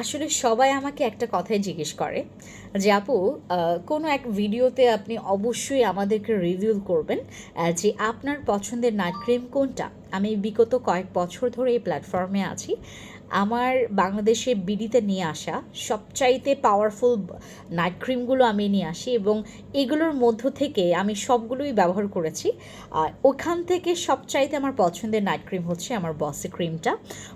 আসলে সবাই আমাকে একটা কথাই জিজ্ঞেস করে যে, আপু কোনো এক ভিডিওতে আপনি অবশ্যই আমাদেরকে রিভিউ করবেন যে আপনার পছন্দের নাইট ক্রিম কোনটা? আমি বিগত কয়েক বছর ধরে এই প্ল্যাটফর্মে আছি। আমার বাংলাদেশে বিডিতে নিয়ে আসা সবচাইতে পাওয়ারফুল নাইট ক্রিমগুলো আমি নিয়ে আসি এবং এগুলোর মধ্য থেকে আমি সবগুলোই ব্যবহার করেছি। আর ওখান থেকে সবচাইতে আমার পছন্দের নাইট ক্রিম হচ্ছে আমার বসে ক্রিমটা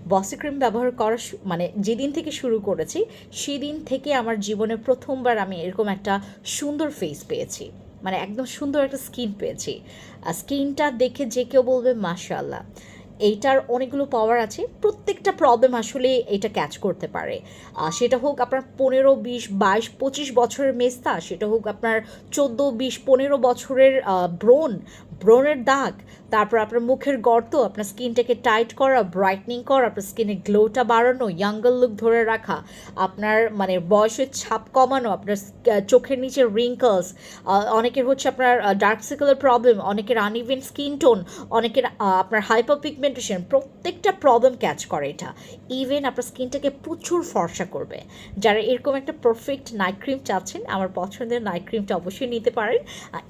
বসে ক্রিম ব্যবহার করা মানে যেদিন থেকে শুরু করেছি, সেদিন থেকে আমার জীবনে প্রথমবার আমি এরকম একটা সুন্দর ফেস পেয়েছি। মানে একদম সুন্দর একটা স্কিন পেয়েছি। আর স্কিনটা দেখে যে কেউ বলবে মাশাল্লাহ এইটার অনেকগুলো পাওয়ার আছে, প্রত্যেকটা প্রবলেম আসলে এটা ক্যাচ করতে পারে। সেটা হোক আপনার পনেরো, বিশ, বাইশ, পঁচিশ বছরের মেস্তা, সেটা হোক আপনার চোদ্দ, বিশ, পনেরো বছরের ব্রণ ব্রণের দাগ, তারপর আপনার মুখের গর্ত, আপনার স্কিনটাকে টাইট করা ব্রাইটনিং করা, আপনার স্কিনের গ্লোটা বাড়ানো ইয়াঙ্গার লুক ধরে রাখা, আপনার মানে বয়সের ছাপ কমানো, আপনার চোখের নিচে রিঙ্কলস অনেকের হচ্ছে আপনার ডার্ক সার্কেলের প্রবলেম অনেকের আনইভেন স্কিন টোন অনেকের আপনার হাইপার পিগমেন্টেশন প্রত্যেকটা প্রবলেম ক্যাচ করে এটা। ইভেন আপনার স্কিনটাকে প্রচুর ফর্সা করবে। যারা এরকম একটা পারফেক্ট নাইট ক্রিম চাচ্ছেন, আমার পছন্দের নাইট ক্রিমটা অবশ্যই নিতে পারেন।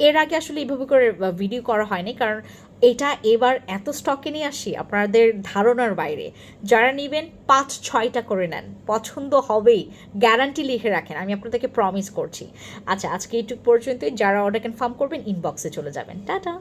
এর আগে আসলে এইভাবে করে ভিডিও করা হয়নি। কারণ এটা এবার এত স্টকে নিয়ে আসি আপনাদের ধারণার বাইরে। যারা নেবেন পাঁচ ছয়টা করে নেন। পছন্দ হবেই। গ্যারান্টি লিখে রাখেন। আমি আপনাদেরকে প্রমিস করছি। আচ্ছা আজকে এইটুকু পর্যন্তই। যারা অর্ডার কনফার্ম করবেন ইনবক্সে চলে যাবেন। টাটা!